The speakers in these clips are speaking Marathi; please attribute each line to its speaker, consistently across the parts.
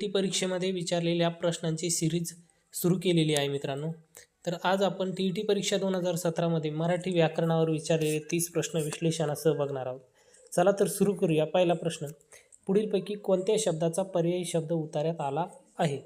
Speaker 1: टी परीक्षेमध्ये विचारलेल्या प्रश्नांची सिरीज सुरू केलेली आहे मित्रांनो. तर आज आपण टी ई टी परीक्षा दोन हजार सतरामध्ये मराठी व्याकरणावर विचारलेले तीस प्रश्न विश्लेषणासह बघणार आहोत. चला तर सुरू करूया. पहिला प्रश्न पुढीलपैकी कोणत्या शब्दाचा पर्यायी शब्द उतार्यात आला आहे?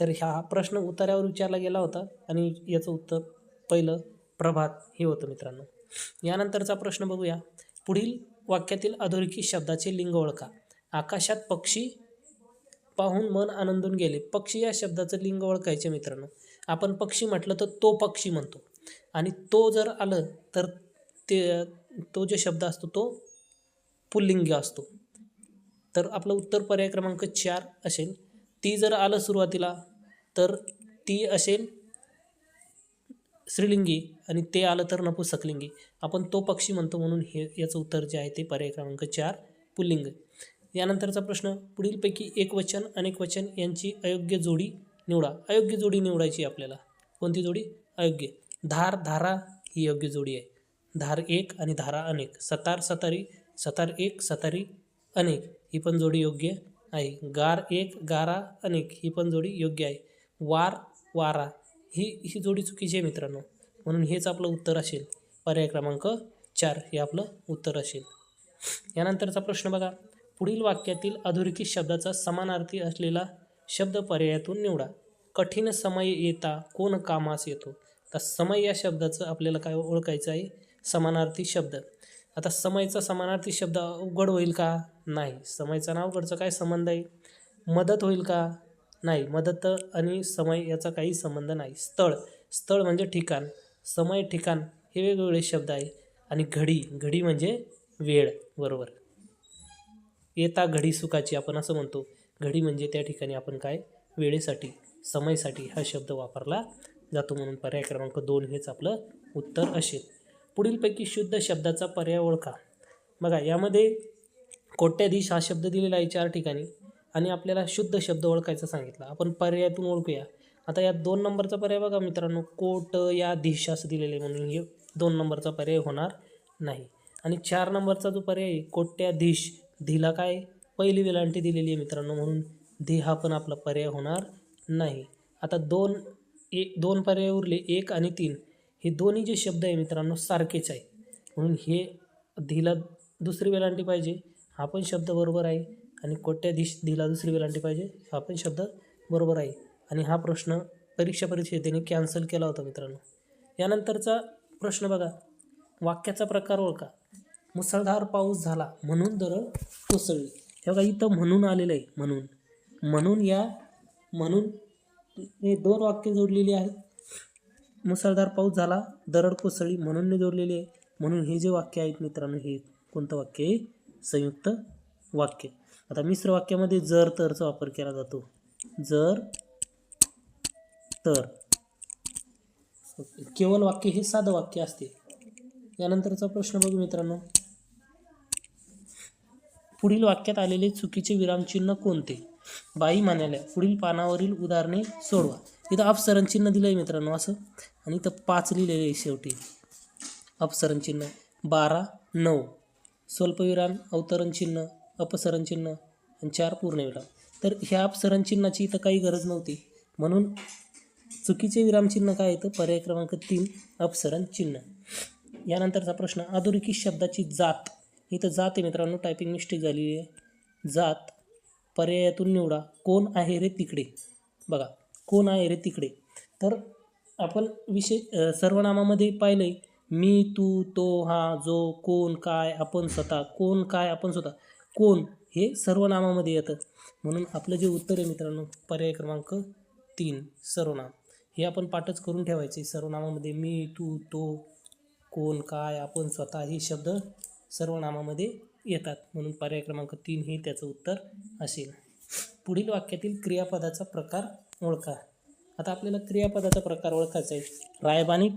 Speaker 1: तर हा प्रश्न उतार्यावर विचारला गेला होता आणि याचं उत्तर पहिलं प्रभात हे होतं मित्रांनो. यानंतरचा प्रश्न बघूया. पुढील वाक्यातील अधोरेखित शब्दाचे लिंग ओळखा. आकाशात पक्षी पाहून मन आनंदून गेले. पक्षी या शब्दाचं लिंग ओळखायचे मित्रांनो. आपण पक्षी म्हटलं तर तो पक्षी म्हणतो. आणि तो जर आलं तर ते तो जो शब्द असतो तो पुल्लिंगी असतो. तर आपलं उत्तर पर्याय क्रमांक चार असेल. ती जर आलं सुरुवातीला तर ती असेल स्त्रीलिंगी आणि ते आलं तर नपुसकलिंगी. आपण तो पक्षी म्हणतो म्हणून हे याचं उत्तर जे आहे ते पर्याय क्रमांक चार पुल्लिंग. यानंतरचा प्रश्न पुढीलपैकी एक वचन अनेक वचन यांची अयोग्य जोडी निवडा. अयोग्य जोडी निवडायची आपल्याला. कोणती जोडी? अयोग्य. धार धारा ही योग्य जोडी आहे. धार एक आणि धारा अनेक. सतार सतारी सतार एक सतारी अनेक ही पण जोडी योग्य आहे. गार एक गारा अनेक ही पण जोडी योग्य आहे. वार वारा ही ही जोडी चुकीची आहे मित्रांनो. म्हणून हेच आपलं उत्तर असेल. पर्याय क्रमांक चार हे आपलं उत्तर असेल. यानंतरचा प्रश्न बघा. पुढील वाक्यातील अधोरेखित शब्दाचा समानार्थी असलेला शब्द पर्यायातून निवडा. कठीण समय येता कोण कामास येतो? तर समय या शब्दाचं आपल्याला काय ओळखायचं आहे? समानार्थी शब्द. आता समयचा समानार्थी शब्द अवघड होईल का? नाही. समयचा ना अवघडचा काय संबंध आहे? मदत होईल का? नाही. मदत आणि समय याचा काही संबंध नाही. स्थळ. स्थळ म्हणजे ठिकाण. समय ठिकाण हे वेगवेगळे शब्द आहे. आणि घडी. घडी म्हणजे वेळ. बरोबर. येता घडी सुखाची आपण असं म्हणतो. घडी म्हणजे त्या ठिकाणी आपण काय? वेळेसाठी समयसाठी हा शब्द वापरला जातो म्हणून पर्याय क्रमांक दोन हेच आपलं उत्तर असेल. पुढीलपैकी शुद्ध शब्दाचा पर्याय ओळखा. बघा यामध्ये कोट्याधीश हा शब्द दिलेला आहे चार ठिकाणी आणि आपल्याला शुद्ध शब्द ओळखायचा सांगितला. आपण पर्यायातून ओळखूया. आता या दोन नंबरचा पर्याय बघा मित्रांनो. कोट या धीश असं दिलेलं आहे म्हणून हे दोन नंबरचा पर्याय होणार नाही. आणि चार नंबरचा जो पर्याय कोट्याधीश धीला काय? पहिली वेलांटी दिलेली आहे मित्रांनो म्हणून धी हा पण आपला पर्याय होणार नाही. आता दोन ए दोन पर्याय उरले एक आणि तीन. हे दोन्ही जे शब्द आहे मित्रांनो सारखेच आहे. म्हणून हे धीला दुसरी वेलांटी पाहिजे हा पण शब्द बरोबर आहे. आणि कोट्याधीश धीला दुसरी वेलांटी पाहिजे हा पण शब्द बरोबर आहे. आणि हा प्रश्न परीक्षा परिषदेने कॅन्सल केला होता मित्रांनो. यानंतरचा प्रश्न बघा. वाक्याचा प्रकार ओळखा. मुसळधार पाऊस झाला म्हणून दरड कोसळली. हे बघा इथं म्हणून आलेलं आहे म्हणून. म्हणून या म्हणून हे दोन वाक्य जोडलेली आहेत. मुसळधार पाऊस झाला दरड कोसळली म्हणून जोडलेली आहे. म्हणून हे जे वाक्य आहेत मित्रांनो हे कोणतं वाक्य आहे? संयुक्त वाक्य. आता मिश्र वाक्यामध्ये जर तरचा वापर केला जातो. जर तर. केवळ वाक्य हे साधं वाक्य असते. यानंतरचा प्रश्न बघू मित्रांनो. पुढील वाक्यात आलेले चुकीचे विरामचिन्ह कोणते? बाई म्हणाल्या पुढील पानावरील उदाहरणे सोडवा. इथं अपसरण चिन्ह दिलं आहे मित्रांनो असं. आणि इथं पाच लिहिलेले आहे शेवटी. अपसरण चिन्ह बारा नऊ. स्वल्पविराम अवतरण चिन्ह अपसरण चिन्ह आणि चार पूर्णविराम. तर ह्या अपसरण चिन्हाची इथं काही गरज नव्हती. म्हणून चुकीचे विरामचिन्ह काय येतं? पर्याय क्रमांक तीन अपसरण चिन्ह यानंतरचा प्रश्न अधोरेखित शब्दाची जात. इथं जात आहे मित्रांनो टायपिंग मिस्टेक झालेली आहे जात पर्यायातून निवडा. कोण आहे रे तिकडे? बघा कोण आहे रे तिकडे? तर आपण विशेष सर्वनामामध्ये पाहिलं आहे मी तू तो हा जो कोण काय आपण स्वतः. कोण काय आपण स्वतः. कोण हे सर्वनामामध्ये येतं. म्हणून आपलं जे उत्तर आहे मित्रांनो पर्याय क्रमांक तीन सर्वनाम. हे आपण पाठच करून ठेवायचे. सर्वनामामध्ये मी तू तो कोण काय आपण स्वतः हे शब्द सर्वनामामध्ये येतात. म्हणून पर्याय क्रमांक तीन हे त्याचं उत्तर असेल. पुढील वाक्यातील क्रियापदाचा प्रकार ओळखा. आता आपल्याला क्रियापदाचा प्रकार ओळखायचा आहे. रायबानी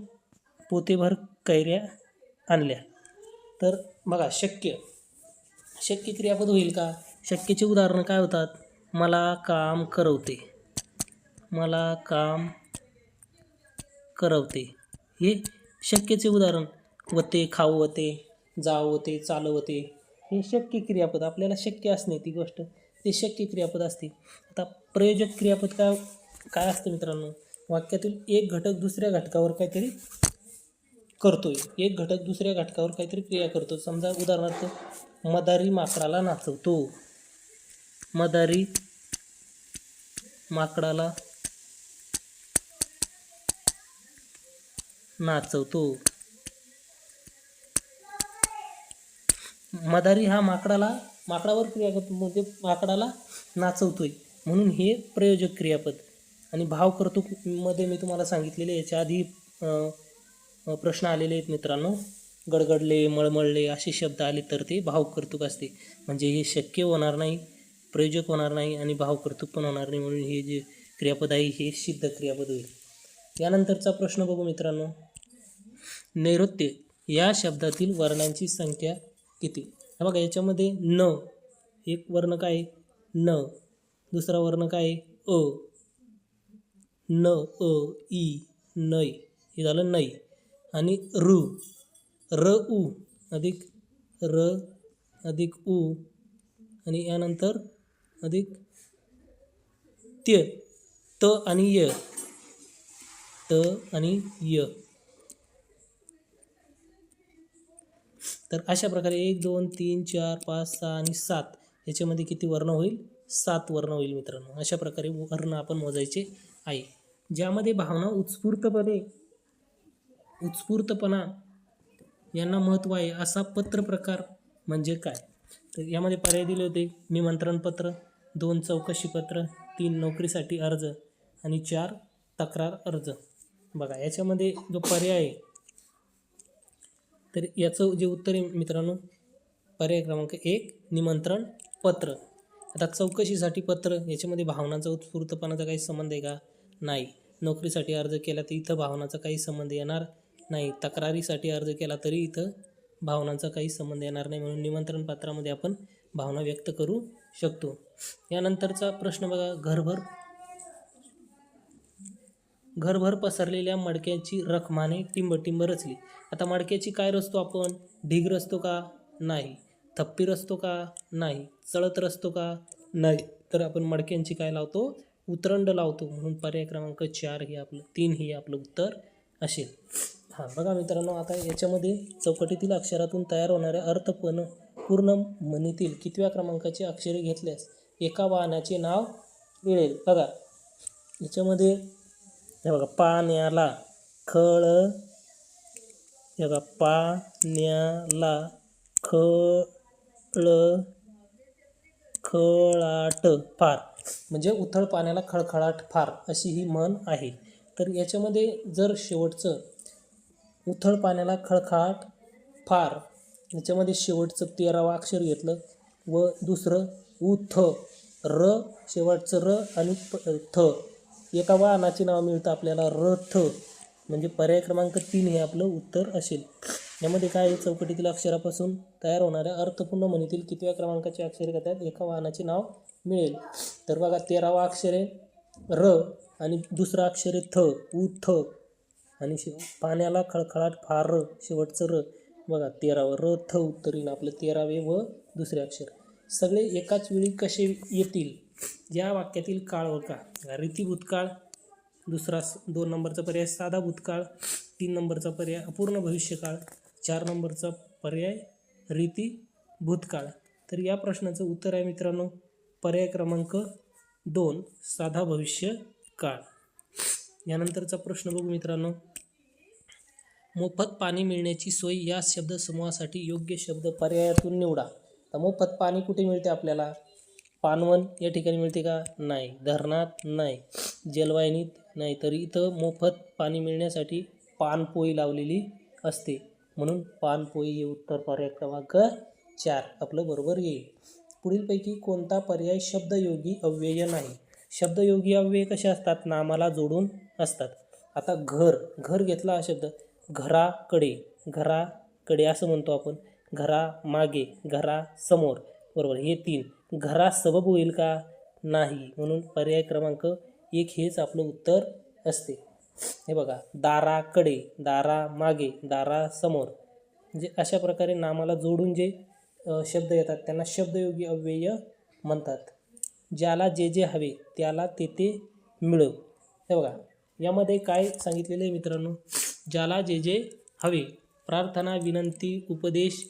Speaker 1: पोतेभर कैऱ्या आणल्या. तर बघा शक्य. शक्य क्रियापद होईल का? शक्यचे उदाहरणं काय होतात? मला काम करवते. मला काम करवते. हे शक्यचे उदाहरण. वते खाऊ वते. जावते चालवते. हे शक्य क्रियापद आपल्याला शक्य असणे ती गोष्ट. ते शक्य क्रियापद असते. आता प्रयोजक क्रियापद काय काय असतं मित्रांनो? वाक्यातील एक घटक दुसऱ्या घटकावर काहीतरी करतोय. एक घटक दुसऱ्या घटकावर काहीतरी क्रिया करतो. समजा उदाहरणार्थ मदारी माकडाला नाचवतो. मदारी माकडाला नाचवतो. मदारी हा माकडाला माकडावर क्रियापद म्हणजे माकडाला नाचवतोय. म्हणून हे प्रयोजक क्रियापद. आणि भाव कर्तुकमध्ये मी तुम्हाला सांगितलेले याच्या आधी प्रश्न आलेले आहेत मित्रांनो. गडगडले मळमळले असे शब्द आले तर ते भाव कर्तुक असते. म्हणजे हे शक्य होणार नाही प्रयोजक होणार नाही आणि भाव कर्तुक पण होणार नाही म्हणून हे जे क्रियापद आहे हे सिद्ध क्रियापद होईल. यानंतरचा प्रश्न बघू मित्रांनो. नैऋत्य या शब्दातील वर्णांची संख्या किती? हे बघा याच्यामध्ये न एक वर्ण काय? न. दुसरा वर्ण काय? अ. न अ ई नय हे झालं नय आणि ऋ र उ. अधिक र अधिक उ. आणि यानंतर अधिक त्य त आणि य. त आणि य. तर अशा प्रकारे एक दोन तीन चार पाच सहा आणि सात याच्यामध्ये किती वर्ण होईल? सात वर्ण होईल मित्रांनो. अशा प्रकारे वर्ण आपण मोजायचे आहे. ज्यामध्ये भावना उत्स्फूर्तपणे उत्स्फूर्तपणा यांना महत्त्व आहे असा पत्र प्रकार म्हणजे काय? तर यामध्ये पर्याय दिले होते. निमंत्रणपत्र दोन चौकशीपत्र तीन नोकरीसाठी अर्ज आणि चार तक्रार अर्ज. बघा याच्यामध्ये जो पर्याय आहे तर याचं जे उत्तर आहे मित्रांनो पर्याय क्रमांक एक निमंत्रण पत्र. आता चौकशीसाठी पत्र याच्यामध्ये भावनांचा उत्स्फूर्तपणाचा काही संबंध आहे का? नाही. नोकरीसाठी अर्ज केला तर इथं भावनाचा काही संबंध येणार नाही. तक्रारीसाठी अर्ज केला तरी इथं भावनांचा काही संबंध येणार नाही म्हणून निमंत्रण पत्रामध्ये आपण भावना व्यक्त करू शकतो. यानंतरचा प्रश्न बघा घरभर घरभर पसरलेल्या मडक्याची रखमाने टिंबटिंब रचली. आता मडक्याची काय रचतो आपण? ढीग रचतो का? नाही. थप्पी रचतो का? नाही. चळत रचतो का? नाही. तर आपण मडक्यांची काय लावतो? उतरंड लावतो. म्हणून पर्याय क्रमांक चार हे आपलं तीन हे आपलं उत्तर असेल. हां बघा मित्रांनो आता याच्यामध्ये चौकटीतील अक्षरातून तयार होणाऱ्या अर्थपण पूर्ण म्हणीतील कितव्या क्रमांकाची अक्षरे घेतल्यास एका वाहनाचे नाव मिळेल. बघा याच्यामध्ये हे बघा पाण्याला खळ हे बघा पाण्याला खळ खळाट फार. म्हणजे उथळ पाण्याला खळखळाट फार अशी ही म्हण आहे. तर याच्यामध्ये जर शेवटचं उथळ पाण्याला खळखळाट फार याच्यामध्ये शेवटचं तेरावं अक्षर घेतलं व दुसरं उथ र शेवटचं र आणि प थ. एका वाहनाचे नाव मिळतं आपल्याला रथ. म्हणजे पर्याय क्रमांक तीन हे आपलं उत्तर असेल. यामध्ये काय आहे? चौकटीतील अक्षरापासून तयार होणाऱ्या अर्थपूर्ण म्हणीतील कितव्या क्रमांकाचे अक्षर घेतात? एका वाहनाचे नाव मिळेल. तर बघा तेरावा अक्षर आहे र आणि दुसरं अक्षर आहे थ उ थ. आणि शे पाण्याला खळखळाट फार र शेवटचं र. बघा तेरावं र थ उत्तर येईल आपलं तेरावे व दुसरे अक्षर. सगळे एकाच वेळी कसे येतील? या वाक्यातील काळ ओळखा. रीती भूतकाळ दुसरा दोन नंबरचा पर्याय साधा भूतकाळ तीन नंबरचा पर्याय अपूर्ण भविष्यकाळ चार नंबरचा पर्याय रीती भूतकाळ. तर या प्रश्नाचं उत्तर आहे मित्रांनो पर्याय क्रमांक दोन साधा भविष्य काळ यानंतरचा प्रश्न बघू मित्रांनो. मोफत पाणी मिळण्याची सोय या शब्दसमूहासाठी योग्य शब्द पर्यायातून निवडा. तर मोफत पाणी कुठे मिळते आपल्याला? पानवन या ठिकाणी मिळते का? नाही. धरणात नाही. जलवाहिनीत नाही. तर इथं मोफत पाणी मिळण्यासाठी पानपोई लावलेली असते. म्हणून पानपोई हे उत्तर पर्याय क्रमांक चार. आपलं बरोबर येईल. पुढीलपैकी कोणता पर्याय शब्दयोगी अव्यय नाही? शब्दयोगी अव्यय कसे असतात? नामाला जोडून असतात. आता घर. घर घेतला हा शब्द. घराकडे. घराकडे असं म्हणतो आपण. घरा मागे घरा समोर बरोबर. हे तीन. घरा सबब होईल का? नाही. म्हणून पर्याय क्रमांक एक हेच आपलं उत्तर असते. हे बघा दाराकडे दारा मागे दारा समोर. म्हणजे अशा प्रकारे नामाला जोडून जे शब्द येतात त्यांना शब्दयोगी अव्यय म्हणतात. ज्याला जे जे हवे त्याला ते ते मिळव. हे बघा यामध्ये काय सांगितलेलं आहे मित्रांनो? ज्याला जे जे हवे प्रार्थना विनंती उपदेश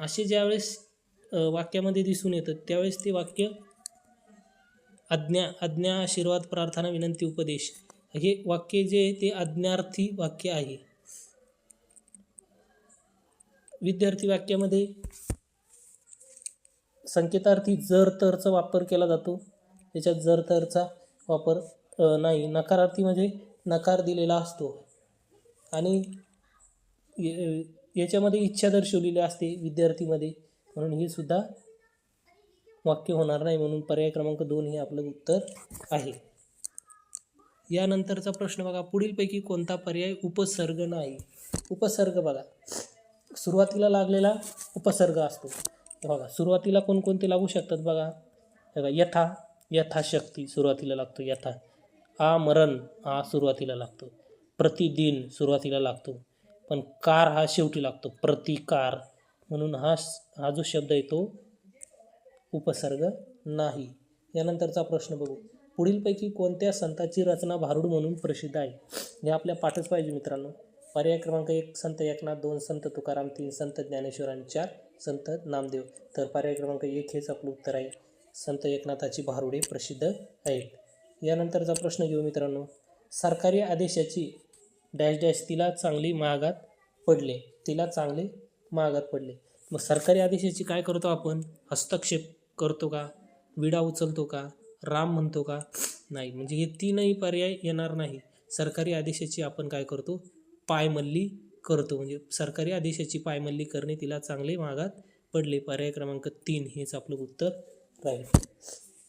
Speaker 1: असे ज्यावेळेस वाक्यामध्ये दिसून येतं. त्यावेळेस ते वाक्य आज्ञा आज्ञा आशीर्वाद प्रार्थना विनंती उपदेश हे वाक्य जे ते आज्ञार्थी वाक्य आहे. विद्यार्थी वाक्यामध्ये संकेतार्थी जर तरचा वापर केला जातो. त्याच्यात जर तरचा वापर नाही नकारार्थी म्हणजे नकार दिलेला असतो. आणि याच्यामध्ये इच्छा दर्शवलेली असते विद्यार्थीमध्ये. म्हणून ही सुद्धा वाक्य होणार नाही म्हणून पर्याय क्रमांक दोन हे आपलं उत्तर आहे. यानंतरचा प्रश्न बघा पुढीलपैकी कोणता पर्याय उपसर्ग नाही? उपसर्ग बघा. सुरुवातीला लागलेला उपसर्ग असतो. बघा सुरुवातीला कोणकोणते लागू शकतात बघा? बघा यथा यथाशक्ती सुरुवातीला लागतो यथा. आमरण हा सुरुवातीला लागतो. प्रतिदिन सुरुवातीला लागतो. पण कार हा शेवटी लागतो प्रतिकार. म्हणून हा हा जो शब्द आहे तो उपसर्ग नाही. यानंतरचा प्रश्न बघू. पुढीलपैकी कोणत्या संताची रचना भारूड म्हणून प्रसिद्ध आहे? हे आपल्या पाठच पाहिजे मित्रांनो. पर्याय क्रमांक एक संत एकनाथ दोन संत तुकाराम तीन संत ज्ञानेश्वर आणि चार संत नामदेव. तर पर्याय क्रमांक एक हेच आपलं उत्तर आहे. संत एकनाथाची भारुडे प्रसिद्ध आहेत. यानंतरचा प्रश्न घेऊ मित्रांनो. सरकारी आदेशाची डॅश डॅश तिला चांगली महागात पडले. तिला चांगले महागात पडले. मग सरकारी आदेशाची काय करतो आपण? हस्तक्षेप करतो का? विडा उचलतो का? राम म्हणतो का? नाही. म्हणजे हे तीनही पर्याय येणार नाही. सरकारी आदेशाची आपण काय करतो? पायमल्ली करतो. म्हणजे सरकारी आदेशाची पायमल्ली करणे तिला चांगले मागात पडले. पर्याय क्रमांक तीन हेच आपलं उत्तर राहील.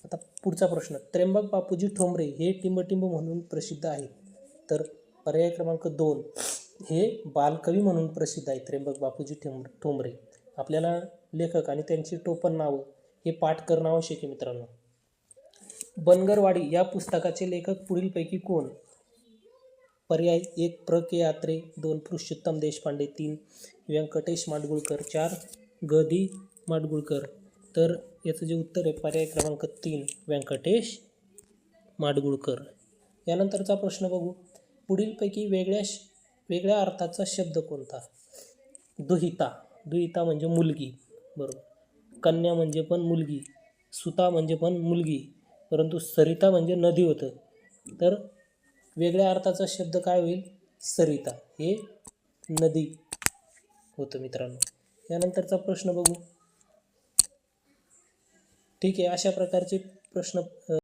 Speaker 1: आता पुढचा प्रश्न. त्र्यंबक बापूजी ठोंबरे हे टिंबटिंब म्हणून प्रसिद्ध आहेत. तर पर्याय क्रमांक दोन. हे बालकवी म्हणून प्रसिद्ध आहे त्र्यंबक बापूजी ठोंब ठोंबरे. आपल्याला लेखक आणि त्यांची टोपण नावं हे पाठ करणं आवश्यक आहे मित्रांनो. बनगरवाडी या पुस्तकाचे लेखक पुढीलपैकी कोण? पर्याय एक प्र के यात्रे दोन पुरुषोत्तम देशपांडे तीन व्यंकटेश माडगुळकर चार ग दी माडगुळकर. तर याचं जे उत्तर आहे पर्याय क्रमांक तीन व्यंकटेश माडगुळकर. यानंतरचा प्रश्न बघू. पुढीलपैकी वेगळ्या वेगळ्या अर्थाचा शब्द कोणता? दुहिता. दुहिता म्हणजे मुलगी. बरोबर. कन्या म्हणजे पण मुलगी. सुता म्हणजे पण मुलगी. परंतु सरिता म्हणजे नदी होतं. तर वेगळ्या अर्थाचा शब्द काय होईल? सरिता. हे नदी होतं मित्रांनो. यानंतरचा प्रश्न बघू. ठीक आहे अशा प्रकारचे प्रश्न